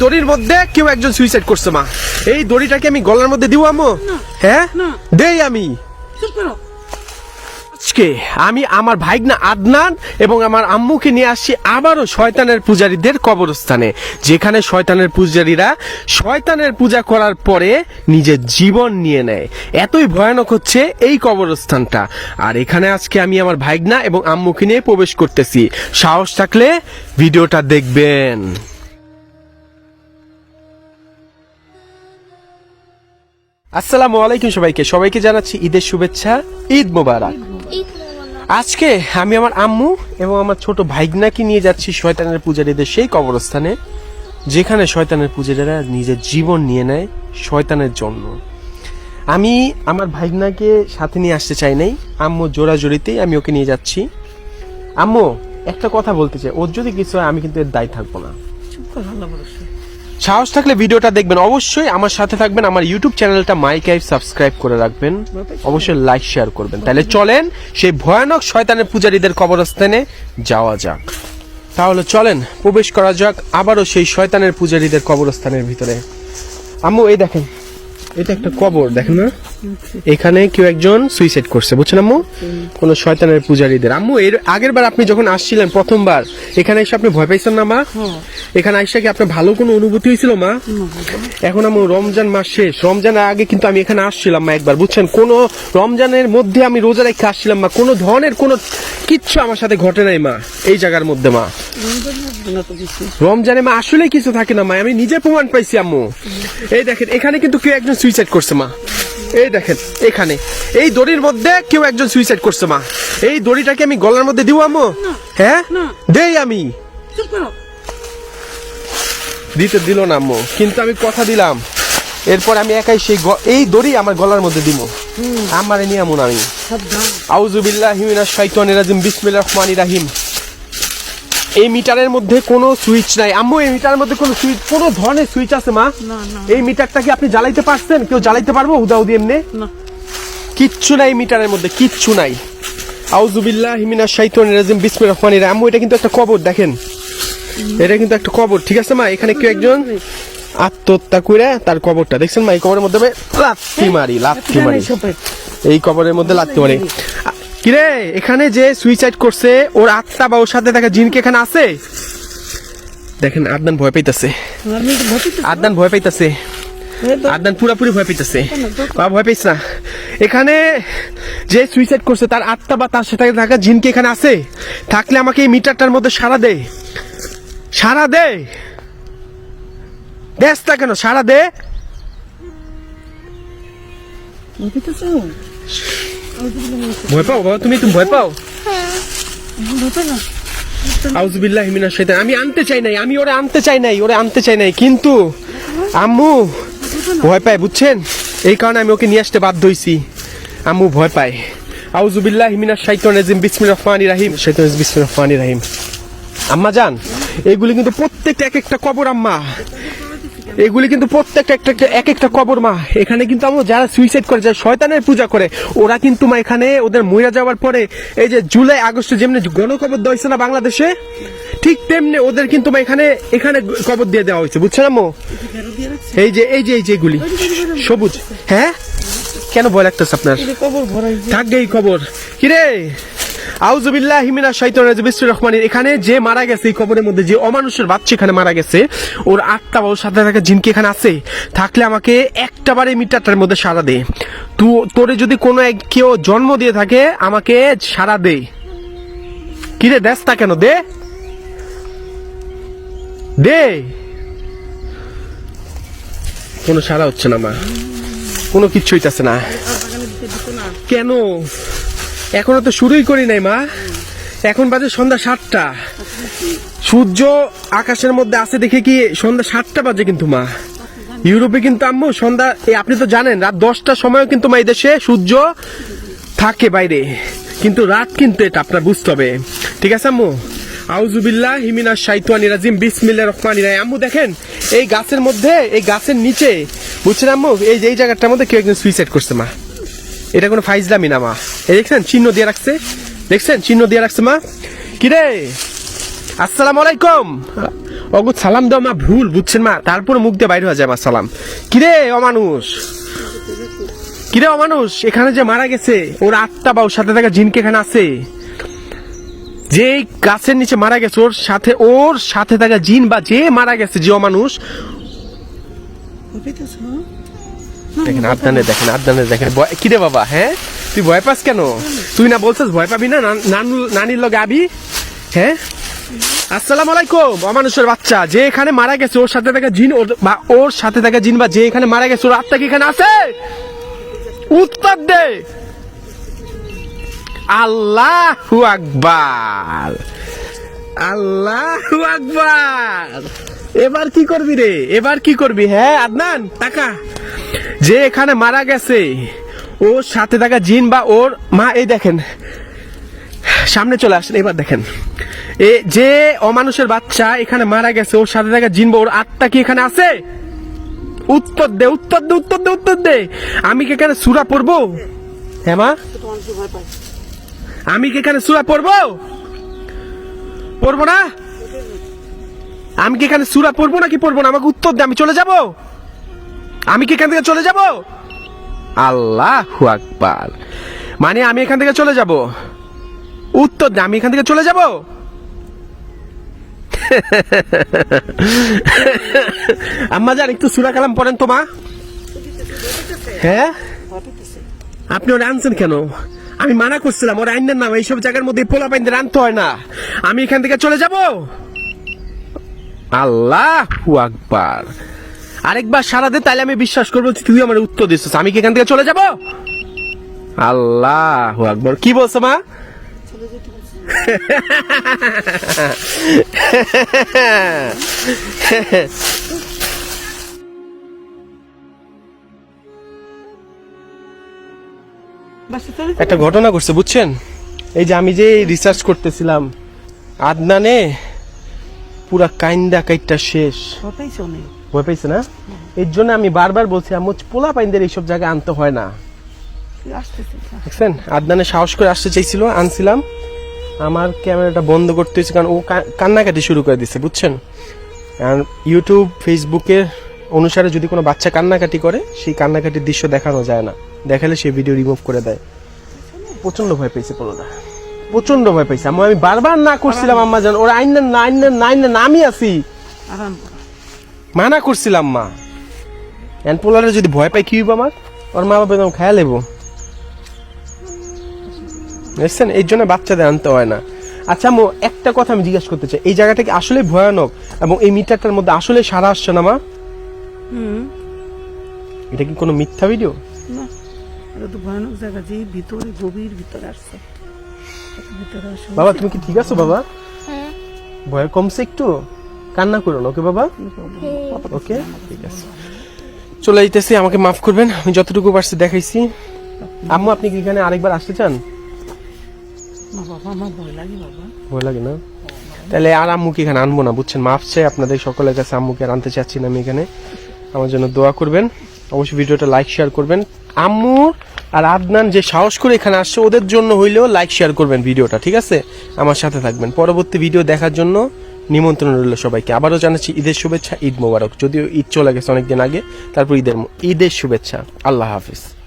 দড়ির মধ্যে কেউ একজন সুইসাইড করছে মা। এই দড়িটাকে আমি গলার মধ্যে দিব আম্মু? হ্যাঁ। দেই আমি। আজকে আমি আমার ভাইগনা আদনান এবং আমার আম্মুকে নিয়ে আসছি আবারও শয়তানের পূজারীদের কবরস্থানে যেখানে শয়তানের পূজারীরা শয়তানের পূজা করার পরে নিজের জীবন নিয়ে নেয়। এতই ভয়ানক হচ্ছে এই কবরস্থানটা। আর এখানে আজকে আমি আমার ভাইগনা এবং আম্মুকে নিয়ে প্রবেশ করতেছি। সাহস থাকলে ভিডিওটা দেখবেন। আসসালামু আলাইকুম সবাইকে। সবাইকে জানাচ্ছি ঈদের শুভেচ্ছা। ঈদ মোবারক। আজকে আমি আমার আম্মু এবং আমার ছোট ভাইগনাকে নিয়ে যাচ্ছি শয়তানের পূজারীদের সেই কবরস্থানে যেখানে শয়তানের পূজারীরা নিজের জীবন নিয়ে নেয় শয়তানের জন্য। আমি আমার ভাইগনাকে সাথে নিয়ে আসতে চাই নাই। আম্মু জোড়াজোড়িতেই আমি ওকে নিয়ে যাচ্ছি। আম্মু একটা কথা বলতে চাই। ওর যদি কিছু হয় আমি কিন্তু এর দায় থাকব না। সাহস থাকলে ভিডিওটা দেখবেন। অবশ্যই আমার সাথে থাকবেন, আমার ইউটিউব চ্যানেলটা মাইক আইভ সাবস্ক্রাইব করে রাখবেন। অবশ্যই লাইক, শেয়ার করবেন। তাহলে চলেন সেই ভয়ানক শয়তানের পূজারীদের কবরস্থানে যাওয়া যাক। তাহলে চলেন, প্রবেশ করা যাক আবারও সেই শয়তানের পূজারীদের কবরস্থানের ভিতরে। আম্মু, এই দেখেন, এটা একটা কবর, দেখেন না? এখানে কেউ একজন সুইসাইড করছে বুঝছেন আম্মু? কোন শয়তানের পূজারীদের। আম্মু এর আগের বার আপনি যখন আসছিলেন প্রথমবার এখানে এসে আপনি ভয় পাইছেন না মা? এখানে আইসা কি আপনার ভালো কোনো অনুভূতি হয়েছিল মা? এখন আমি রমজান মাস শেষ। রমজানের আগে কিন্তু আমি এখানে আসছিলাম মা একবার বুঝছেন? কোন রমজানের মধ্যে আমি রোজা রেখে আসছিলাম মা। কোনো ধরনের কোনো কিচ্ছু আমার সাথে ঘটে নাই মা এই জায়গার মধ্যে মা। রমজানে মা আসলে কিছু থাকে না মা। আমি নিজে প্রমাণ পাইছি আম্মু। এই দেখেন এখানে কিন্তু কেউ একজন সুইসাইড করছে মা। এই দেখেন এখানে। এই দড়ির মধ্যে কেউ একজন সুইসাইড করছে মা। এই দড়িটাকে আমি গলার মধ্যে দিব আম্মু? হ্যাঁ? দেই আমি। দিতে দিল না আম্মু কিন্তু আমি কথা দিলাম। এরপর আমি একাই সেই এই দড়ি আমার গলার মধ্যে দিব। আমারে নিয়ে আমুন আমি আউজুবিল্লাহ হিমিনাশ শাইতানির রাজিম বিসমিল্লাহির রহমানির রহিম। এই মিটারের মধ্যে কোনো সুইচ নাই। আম্মু এই মিটারের মধ্যে কোনো সুইচ কোনো ধরনের সুইচ আছে মা? এই মিটারটা কি আপনি জ্বালাইতে পারছেন? কেউ জ্বালাইতে পারব? হুদাহুদি এমনি? কিচ্ছু নাই মিটারের মধ্যে কিচ্ছু নাই। আউজুবিল্লাহ হিমিনাশ শাইতানির রাজিম বিসমিল্লাহির রহমানির রহিম। আম্মু এটা কিন্তু একটা কবর দেখেন। এটা কিন্তু একটা কবর ঠিক আছে মা? এখানে কেউ একজন আত্মহত্যা করে তার কবরটা দেখছেন মা? এই কবরের মধ্যে লাথি মারি লাথি মারি। এই কবরের মধ্যে লাগতে পারে কিরে এখানে যে সুইসাইড করছে ওর আত্মা বা ওর সাথে দেখা জিনকে এখানে আছে? দেখেন আদনান ভয় পাইতাছে। আদনান ভয় পাইতাছে। আদনান পুরাপুরি ভয় পাইতাছে। বা ভয় পাইছ না। এখানে যে সুইসাইড করছে তার আত্মা বা তার সাথে থাকা জিনকে এখানে আছে? থাকলে আমাকে এই মিটারটার মধ্যে সারা দে। সারা দে। দেশ না কেন? সারা দে। তো ভয় পাও বাবা? তুমি তুমি ভয় পাও? না আউজুবিল্লাহ হিমিনাশ শাইতান আমি আনতে চাই নাই আমি ওরে আনতে চাই নাই ওরে আনতে চাই নাই কিন্তু আম্মু ভয় পায় বুঝছেন? এই কারণে আমি ওকে নিয়ে আসতে বাধ্য হইছি। আম্মু ভয় পায়। আউজুবিল্লাহ হিমিনাশ শাইতান রাজিম বিসমিল্লাহির রহমানির রহিম। শাইতান রাজিম বিসমিল্লাহির রহমানির রহিম। আম্মা জান এগুলি কিন্তু প্রত্যেকটা এক একটা কবর আম্মা। এগুলি কিন্তু প্রত্যেকটা একটা এক একটা কবর, মা। এখানে কিন্তু আমরা যারা সুইসাইড করে, যারা শয়তানের পূজা করে, ওরা কিন্তু, মা, এখানে ওদের মরে যাওয়ার পরে, এই যে জুলাই, আগস্টে যেমনি গণকবর দেওয়া না বাংলাদেশে, ঠিক তেমনি ওদের কিন্তু, মা, এখানে এখানে কবর দিয়ে দেওয়া হয়েছে। বুঝছেন, আম্মু? এই যে এই যে এই যে এগুলি। সবুজ। হ্যাঁ? কেন ভয় লাগতেছে আপনার? থাকবে এই খবর কিরে? আউজুবিল্লাহ হিমিনা শাইতান রাজিম। বিসমিল্লাহির রহমানির। এখানে যে মারা গেছে, এই কবরের মধ্যে যে অমানুষের বাচ্চা এখানে মারা গেছে, ওর আত্মা বা সাথে থাকা জিনকি এখানে আছে। থাকলে আমাকে একটা বারে মিটারটার মধ্যে সারা দে। তু, তোরে যদি কোনো এক কেউ জন্ম দিয়ে থাকে, আমাকে সারা দে। কিরে দেশ তা কেন? দে। দে। কোনো সারা হচ্ছে না মা। কোনো কিচ্ছু হইতাছে না। কেন? এখনও তো শুরুই করি নাই, মা। এখন বাজে সন্ধ্যা সাতটা। সূর্য আকাশের মধ্যে আছে দেখে কি সন্ধ্যা সাতটা বাজে কিন্তু, মা। ইউরোপে কিন্তু আম্মু সন্ধ্যা এই আপনি তো জানেন, রাত দশটার সময়ও কিন্তু মা দেশে সূর্য থাকে বাইরে। কিন্তু রাত কিন্তু এটা, আপনার বুঝতে হবে। ঠিক আছে, আম্মু? আউজুবিল্লাহ হিমিনা শাইতানি রাজিম বিসমিল্লাহ রহমানির রহিম। আম্মু, দেখেন, এই গাছের মধ্যে, এই গাছের নিচে, বুঝছেন আম্মু? এই যে, এই জায়গাটার মধ্যে কেউ একজন সুইসাইড করছে, মা। এটা কোনো ফাইজলামি না, মা। দেখছেন, চিহ্ন দিয়ে রাখছে। দেখছেন, চিহ্ন দিয়ে রাখছে মা। কিরে? আসসালামু আলাইকুম। অগো, সালাম দাও মা, ভুল, বুঝছেন মা। তারপরে মুখ দিয়ে বাইরে হয়ে যায় মা, সালাম। কিরে, অমানুষ? কিরে, অমানুষ? এখানে যে মারা গেছে, ওর আত্মা বা ওর সাথে থাকা জিনকে এখানে আছে। যে গাছের নিচে মারা গেছে, ওর সাথে ওর সাথে থাকা জিন বা যে মারা গেছে, যে অমানুষ দেখেন আদানে দেখেন আদানে দেখেন। ভয়- কিরে বাবা হ্যাঁ? তুই ভয় পাস কেন? তুই না বলছিস ভয় পাবি না? নানু- নানির লগে আবি? হ্যাঁ? আসসালামু আলাইকুম, অমানুষের বাচ্চা। যে এখানে মারা গেছে, ওর সাথে থাকা জিন বা ওর সাথে থাকা জিন বা যে এখানে মারা গেছে, ওর আত্মা কি এখানে আছে? উত্তর দে। আল্লাহু আকবার। আল্লাহু আকবার। এবার কি করবি রে? এবার কি করবি? হ্যাঁ আদনান, টাকা। যে এখানে মারা গেছে, ওর সাথে থাকা জিন বা ওর মা, এই দেখেন। সামনে চলে আসেন, এবার দেখেন। এ যে অমানুষের বাচ্চা এখানে মারা গেছে, ওর সাথে থাকা জিন বা ওর আত্মা কি এখানে আছে? উত্তর দে উত্তর দে উত্তর দে উত্তর দে। আমি কি এখানে সুরা পড়ব? হ্যাঁ আমি কি এখানে সুরা পড়ব? পড়ব না? আমি কি এখানে সুরা পড়ব নাকি পড়ব না? আমাকে উত্তর দে, আমি চলে যাব? আমি কি এখান থেকে চলে যাব? আল্লাহ আকবার। মানে আমি এখান থেকে চলে যাব? উত্তর দে, আমি এখান থেকে চলে যাব? আম্মা যান, একটু সুরা কালাম পড়েন তো মা। হ্যাঁ? আপনি ওরা আনছেন কেন? আমি মানা করছিলাম, ওরা আইনের নাম এইসব জায়গার মধ্যে পোলা পাইনদের আনতে হয় না। আমি এখান থেকে চলে যাব? আল্লাহ আকবার। আরেকবার সারা দে তাহলে আমি বিশ্বাস করব তুই আমার উত্তর দিচ্ছিস আমি কি এখান থেকে চলে যাব? আল্লাহ আকবার। কি বলছো, মা? একটা ঘটনা ঘটছে, বুঝছেন? এই যে আমি যে রিসার্চ করতেছিলাম, আদনানে পুরা কাইন্দা কাইটটা শেষ। ভয় পাইছে না? এর জন্য আমি বারবার বলছি আমি পোলা পাইনদের এইসব জায়গায় আনতে হয় না। দেখছেন? আদনানে সাহস করে আসতে চাইছিল আনছিলাম। আমার ক্যামেরাটা বন্ধ করতে হয়েছে কারণ ও কান্নাকাটি শুরু করে দিচ্ছে বুঝছেন? আর ইউটিউব ফেসবুকের অনুসারে যদি কোনো বাচ্চা কান্নাকাটি করে সেই কান্নাকাটির দৃশ্য দেখানো যায় না। দেখালে সে ভিডিও রিমুভ করে দেয়। প্রচণ্ড ভয় পেয়েছে পোলোটা। প্রচণ্ড ভয় পেয়েছে। আমি বারবার না করছিলাম আম্মা জান ওরা আইন না আইন না আইন না আমি আছি। মানা করছিলাম মা। এন পোলারে যদি ভয় পাই কি হইব আমার? ওর মা বাবা একদম খায়া লেবো বুঝছেন এই জন্য বাচ্চাদের আনতে হয় না। আচ্ছা মো একটা কথা আমি জিজ্ঞাসা করতে চাই। এই জায়গাটা কি আসলে ভয়ানক? এবং এই মিটারটার মধ্যে আসলে সারা আসছে না মা? এটা কি কোনো মিথ্যা ভিডিও? না এটা তো ভয়ানক জায়গা যে ভিতরে গভীর ভিতরে আসছে। বাবা তুমি কি ঠিক আছো বাবা? ভয় কমছে একটু? কান্না করো না ওকে বাবা? ওকে ঠিক আছে। চলে যাইতেছি আমাকে মাফ করবেন আমি যতটুকু পারছি দেখাইছি। আম্মু আপনি কি এখানে আরেকবার আসতে চান? না বাবা আমার ভয় লাগে ভয় লাগে না? তাহলে আর আম্মুকে এখানে আনব না বুঝছেন? মাফ চাই আপনাদের সকলের কাছে আম্মুকে আর আনতে চাচ্ছি না আমি এখানে। আমার জন্য দোয়া করবেন অবশ্যই ভিডিওটা লাইক শেয়ার করবেন। আম্মু আর আদনান যে সাহস করে এখানে আসছে ওদের জন্য হইলেও লাইক শেয়ার করবেন ভিডিওটা ঠিক আছে? আমার সাথে থাকবেন। পরবর্তী ভিডিও দেখার জন্য নিমন্ত্রণ রইল সবাইকে। আবারও জানাচ্ছি ঈদের শুভেচ্ছা, ঈদ মোবারক। যদিও ঈদ চলে গেছে অনেকদিন আগে, তারপর ঈদের ঈদের শুভেচ্ছা। আল্লাহ হাফিজ।